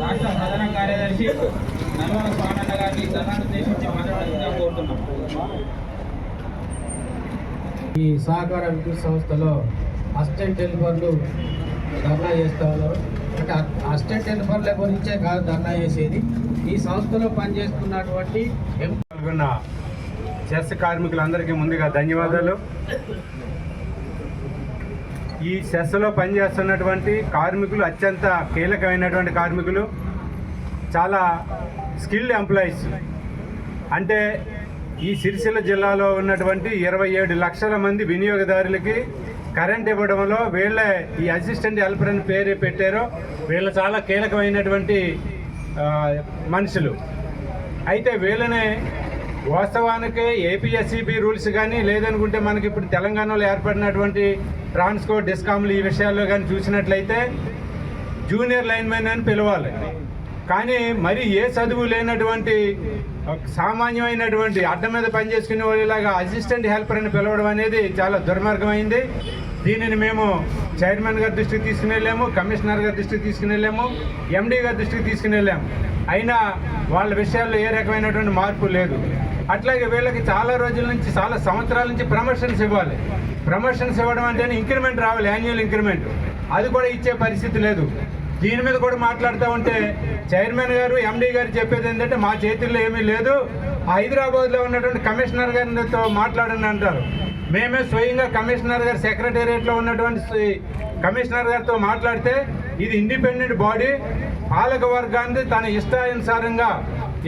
రాష్ట్ర ప్రధాన కార్యదర్శి నల్వల స్వామన్న గారిని ధర్నాను ఉద్దేశించి మాట్లాడాల్సిందిగా కోరుతున్నాం ఈ సహకార విద్యుత్ సంస్థలో అసిస్టెంట్ టెలిఫోన్లు ధర్నా చేస్తూ ఉన్నారు. అంటే అసిస్టెంట్ టెలిఫోన్ల గురించే కాదు ధర్నా చేసేది. ఈ సంస్థలో పనిచేస్తున్నటువంటి ఎం- పాల్గొన్న చెస్ కార్మికులందరికీ ముందుగా ధన్యవాదాలు. ఈ సెస్లో పనిచేస్తున్నటువంటి కార్మికులు అత్యంత కీలకమైనటువంటి కార్మికులు చాలా స్కిల్డ్ ఎంప్లాయీస్. అంటే ఈ సిరిసిల్ల జిల్లాలో ఉన్నటువంటి ఇరవై ఏడు లక్షల మంది వినియోగదారులకి కరెంట్ ఇవ్వడంలో వీళ్ళే ఈ అసిస్టెంట్ హెల్పర్ అని పేరు పెట్టారో. వీళ్ళు చాలా కీలకమైనటువంటి మనుషులు. అయితే వీళ్ళనే వాస్తవానికి ఏపీఎస్సిబి రూల్స్ కానీ లేదనుకుంటే మనకి ఇప్పుడు తెలంగాణలో ఏర్పడినటువంటి ట్రాన్స్కో డిస్కామ్లు ఈ విషయాల్లో కానీ చూసినట్లయితే జూనియర్ లైన్మెన్ అని పిలవాలి. కానీ మరి ఏ చదువు లేనటువంటి ఒక సామాన్యమైనటువంటి అడ్డం మీద పనిచేసుకునే వాళ్ళలాగా అసిస్టెంట్ హెల్పర్ అని పిలవడం అనేది చాలా దుర్మార్గమైంది. దీనిని మేము చైర్మన్ గారి దృష్టికి తీసుకుని వెళ్ళాము కమిషనర్ గారి దృష్టికి తీసుకుని వెళ్ళాము ఎండీ గారి దృష్టికి తీసుకుని వెళ్ళాము. అయినా వాళ్ళ విషయాల్లో ఏ రకమైనటువంటి మార్పు లేదు. అట్లాగే వీళ్ళకి చాలా రోజుల నుంచి చాలా సంవత్సరాల నుంచి ప్రమోషన్స్ ఇవ్వాలి. ప్రమోషన్స్ ఇవ్వడం అంటే ఇంక్రిమెంట్ రావాలి యాన్యువల్ ఇంక్రిమెంట్ అది కూడా ఇచ్చే పరిస్థితి లేదు. దీని మీద కూడా మాట్లాడుతూ ఉంటే చైర్మన్ గారు ఎండీ గారు చెప్పేది ఏంటంటే మా చేతుల్లో ఏమీ లేదు. హైదరాబాద్లో ఉన్నటువంటి కమిషనర్ గారితో మాట్లాడండి అంటారు. మేమే స్వయంగా కమిషనర్ గారు సెక్రటేరియట్లో ఉన్నటువంటి కమిషనర్ గారితో మాట్లాడితే ఇది ఇండిపెండెంట్ బాడీ. పాలక వర్గాన్ని తన ఇష్టానుసారంగా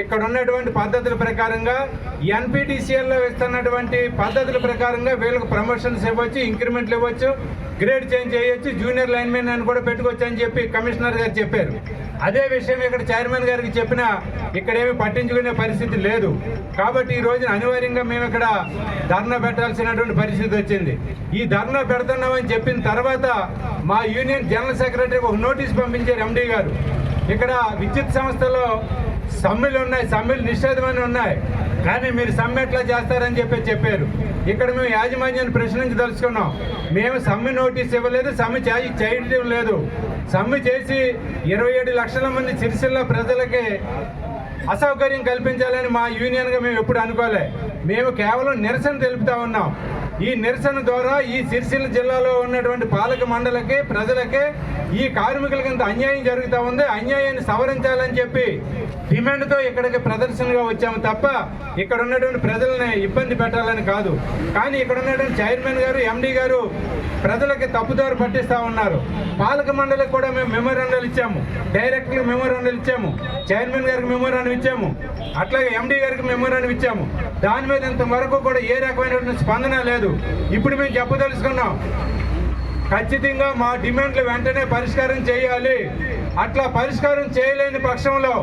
ఇక్కడ ఉన్నటువంటి పద్ధతుల ప్రకారంగా ఎన్పిటిసిఎల్లో ఇస్తున్నటువంటి పద్ధతుల ప్రకారంగా వీళ్ళకి ప్రమోషన్స్ ఇవ్వచ్చు ఇంక్రిమెంట్లు ఇవ్వచ్చు గ్రేడ్ చేంజ్ చేయొచ్చు జూనియర్ లైన్మెన్ అని కూడా పెట్టుకోవచ్చు అని చెప్పి కమిషనర్ గారు చెప్పారు. అదే విషయం ఇక్కడ చైర్మన్ గారికి చెప్పినా ఇక్కడేమి పట్టించుకునే పరిస్థితి లేదు. కాబట్టి ఈ రోజున అనివార్యంగా మేము ఇక్కడ ధర్నా పెట్టాల్సినటువంటి పరిస్థితి వచ్చింది. ఈ ధర్నా పెడుతున్నామని చెప్పిన తర్వాత మా యూనియన్ జనరల్ సెక్రటరీకి ఒక నోటీస్ పంపించారు ఎండీ గారు. ఇక్కడ విద్యుత్ సంస్థలో సమ్మెలు ఉన్నాయి సమ్మెలు నిషేధమని ఉన్నాయి. కానీ మీరు సమ్మె ఎట్లా చేస్తారని చెప్పి చెప్పారు. ఇక్కడ మేము యాజమాన్యాన్ని ప్రశ్నించదలుచుకున్నాం మేము సమ్మె నోటీస్ ఇవ్వలేదు సమ్మె చేయడం లేదు. సమ్మె చేసి ఇరవై ఏడు లక్షల మంది సిరిసిల్ల ప్రజలకి అసౌకర్యం కల్పించాలని మా యూనియన్గా మేము ఎప్పుడు అనుకోలే. మేము కేవలం నిరసన తెలుపుతా ఉన్నాం. ఈ నిరసన ద్వారా ఈ సిరిసిల్ల జిల్లాలో ఉన్నటువంటి పాలక మండలకి ప్రజలకి ఈ కార్మికులకి ఇంత అన్యాయం జరుగుతూ ఉంది. అన్యాయాన్ని సవరించాలని చెప్పి డిమాండ్తో ఇక్కడికి ప్రదర్శనగా వచ్చాము తప్ప ఇక్కడ ఉన్నటువంటి ప్రజల్ని ఇబ్బంది పెట్టాలని కాదు. కానీ ఇక్కడ ఉన్నటువంటి చైర్మన్ గారు ఎండీ గారు ప్రజలకి తప్పుదారు పట్టిస్తూ ఉన్నారు. పాలక మండలికి కూడా మేము మెమోరాండాలు ఇచ్చాము. డైరెక్ట్గా మెమోరాండాలు ఇచ్చాము. చైర్మన్ గారికి మెమోరాండం ఇచ్చాము. అట్లాగే ఎండీ గారికి మెమోరాన్ని ఇచ్చాము. దాని మీద ఇంతవరకు కూడా ఏ రకమైనటువంటి స్పందన లేదు. ఇప్పుడు మేము చెప్పదలుచుకున్నాం. ఖచ్చితంగా మా డిమాండ్లు వెంటనే పరిష్కారం చేయాలి. అట్లా పరిష్కారం చేయలేని పక్షంలో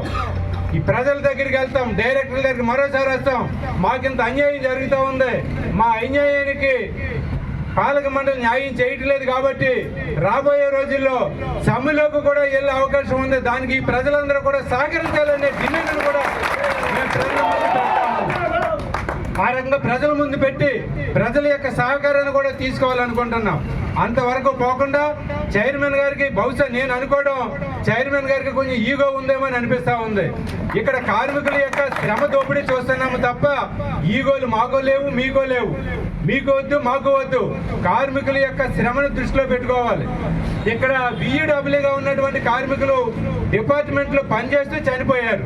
ఈ ప్రజల దగ్గరికి వెళ్తాం. డైరెక్టర్ దగ్గరికి మరోసారి వస్తాం. మాకింత అన్యాయం జరుగుతూ ఉంది. మా అన్యాయానికి పాలక మండలి న్యాయం చేయట్లేదు కాబట్టి రాబోయే రోజుల్లో సమ్మెలోకి కూడా వెళ్ళే అవకాశం ఉంది. దానికి ప్రజలందరూ కూడా సహకరించాలనే డిమాండ్ కూడా మేము ప్రజల ముందు పెడతాము. ఆ రకంగా ప్రజల ముందు పెట్టి ప్రజల యొక్క సహకారాన్ని కూడా తీసుకోవాలనుకుంటున్నాం. అంతవరకు పోకుండా చైర్మన్ గారికి బహుశా నేను అనుకోవడం చైర్మన్ గారికి కొంచెం ఈగో ఉందేమో అని అనిపిస్తూ ఉంది. ఇక్కడ కార్మికుల యొక్క శ్రమ దోపిడీ చూస్తున్నాము తప్ప ఈగోలు మాకో లేవు మీకో లేవు. మీకు వద్దు మాకు వద్దు. కార్మికుల యొక్క శ్రమను దృష్టిలో పెట్టుకోవాలి. ఇక్కడ బిఈడబ్ల్యూగా ఉన్నటువంటి కార్మికులు డిపార్ట్మెంట్లో పనిచేస్తూ చనిపోయారు.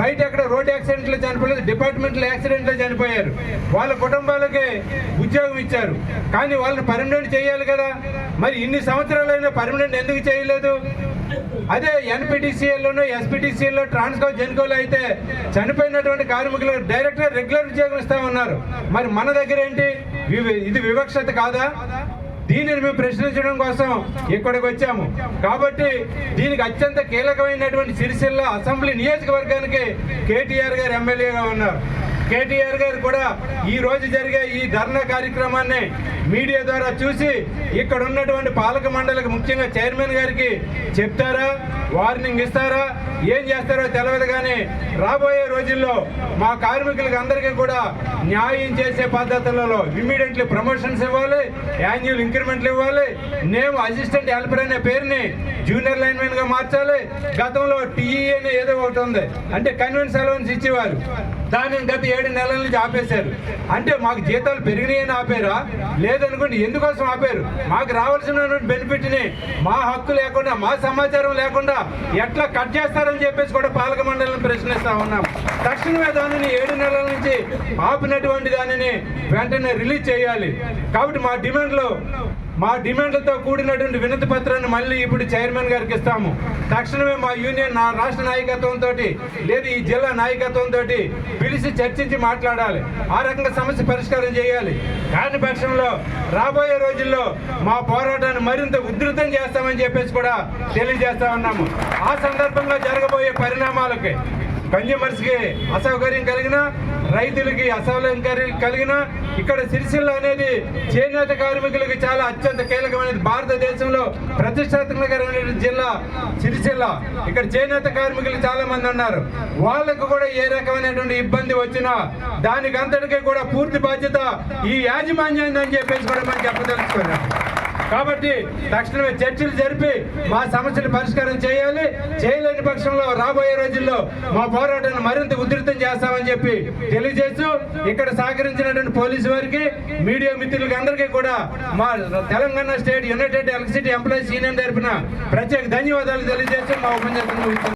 బయట ఎక్కడ రోడ్ యాక్సిడెంట్లో చనిపోలేదు డిపార్ట్మెంట్లో యాక్సిడెంట్లో చనిపోయారు. వాళ్ళ కుటుంబాలకి ఉద్యోగం ఇచ్చారు. కానీ వాళ్ళని పర్మనెంట్ చేయాలి కదా. మరి ఇన్ని సంవత్సరాలైనా పర్మనెంట్ ఎందుకు చేయలేదు? అదే ఎన్పిటిసిఎల్లోనూ ఎస్పిటిసిఎల్లో ట్రాన్స్కో జెన్కోలో అయితే చనిపోయినటువంటి కార్మికులకు డైరెక్ట్గా రెగ్యులర్ ఉద్యోగం ఇస్తా ఉన్నారు. మరి మన దగ్గర ఏంటి? ఇది వివక్షత కాదా? దీనిని మేము ప్రశ్నించడం కోసం ఇక్కడికి వచ్చాము. కాబట్టి దీనికి అత్యంత కీలకమైనటువంటి సిరిసిల్ల అసెంబ్లీ నియోజకవర్గానికి కేటీఆర్ గారు ఎమ్మెల్యేగా ఉన్నారు. కేటీఆర్ గారు కూడా ఈ రోజు జరిగే ఈ ధర్నా కార్యక్రమాన్ని మీడియా ద్వారా చూసి ఇక్కడ ఉన్నటువంటి పాలక మండలికి ముఖ్యంగా చైర్మన్ గారికి చెప్తారా? వార్నింగ్ ఇస్తారా? ఏం చేస్తారో తెలియదు కానీ రాబోయే రోజుల్లో మా కార్మికులకు అందరికీ కూడా న్యాయం చేసే పద్ధతులలో ఇమ్మీడియట్లీ ప్రమోషన్స్ ఇవ్వాలి యాన్యువల్ ఇంక్రిమెంట్లు ఇవ్వాలి. నేను అసిస్టెంట్ హెల్పర్ అనే పేరుని జూనియర్ లైన్మెన్గా మార్చాలి. గతంలో టీఈ అనే ఏదో ఒకటి ఉంది. అంటే కన్వెన్స్ అలవెన్స్ ఇచ్చేవారు. దానిని గత ఏడు నెలల నుంచి ఆపేశారు. అంటే మాకు జీతాలు పెరిగినాయని ఆపారా? లేదనుకోండి ఎందుకోసం ఆపారు? మాకు రావాల్సిన బెనిఫిట్ని మా హక్కు లేకుండా మా సమాచారం లేకుండా ఎట్లా కట్ చేస్తారని చెప్పేసి కూడా పాలక మండలిని ప్రశ్నిస్తా ఉన్నాం. తక్షణమే దానిని ఏడు నెలల నుంచి ఆపినటువంటి దానిని వెంటనే రిలీజ్ చేయాలి. కాబట్టి మా డిమాండ్లు మా డిమాండ్లతో కూడినటువంటి వినతి పత్రాన్ని మళ్ళీ ఇప్పుడు చైర్మన్ గారికి ఇస్తాము. తక్షణమే మా యూనియన్ నా రాష్ట్ర నాయకత్వంతో లేదు ఈ జిల్లా నాయకత్వంతో పిలిచి చర్చించి మాట్లాడాలి. ఆ రకంగా సమస్య పరిష్కారం చేయాలి. కాని పక్షంలో రాబోయే రోజుల్లో మా పోరాటాన్ని మరింత ఉధృతం చేస్తామని చెప్పేసి కూడా తెలియజేస్తా ఉన్నాము. ఆ సందర్భంగా జరగబోయే పరిణామాలకి కన్జ్యూమర్స్కి అసౌకర్యం కలిగిన రైతులకి అసౌకర్యం కలిగిన ఇక్కడ సిరిసిల్ల అనేది చేనేత కార్మికులకి చాలా అత్యంత కీలకమైనది. భారతదేశంలో ప్రతిష్టాత్మకమైన జిల్లా సిరిసిల్ల. ఇక్కడ చేనేత కార్మికులు చాలా మంది ఉన్నారు. వాళ్ళకు కూడా ఏ రకమైనటువంటి ఇబ్బంది వచ్చినా దానికి అంతటికీ కూడా పూర్తి బాధ్యత ఈ యాజమాన్యాన్ని అని చెప్పేసి కూడా మనం చెప్పదలుచుకున్నాం కాబట్టి తక్షణమే చర్చలు జరిపి మా సమస్యలు పరిష్కారం చేయాలి. చేయలేని పక్షంలో రాబోయే రోజుల్లో మా పోరాటాన్ని మరింత ఉధృతం చేస్తామని చెప్పి తెలియజేస్తూ ఇక్కడ సహకరించినటువంటి పోలీసు వారికి మీడియా మిత్రులకి అందరికీ కూడా మా Telangana state united electricity employees union తరఫున ప్రత్యేక ధన్యవాదాలు తెలియజేస్తూ మా ఉపన్యాసం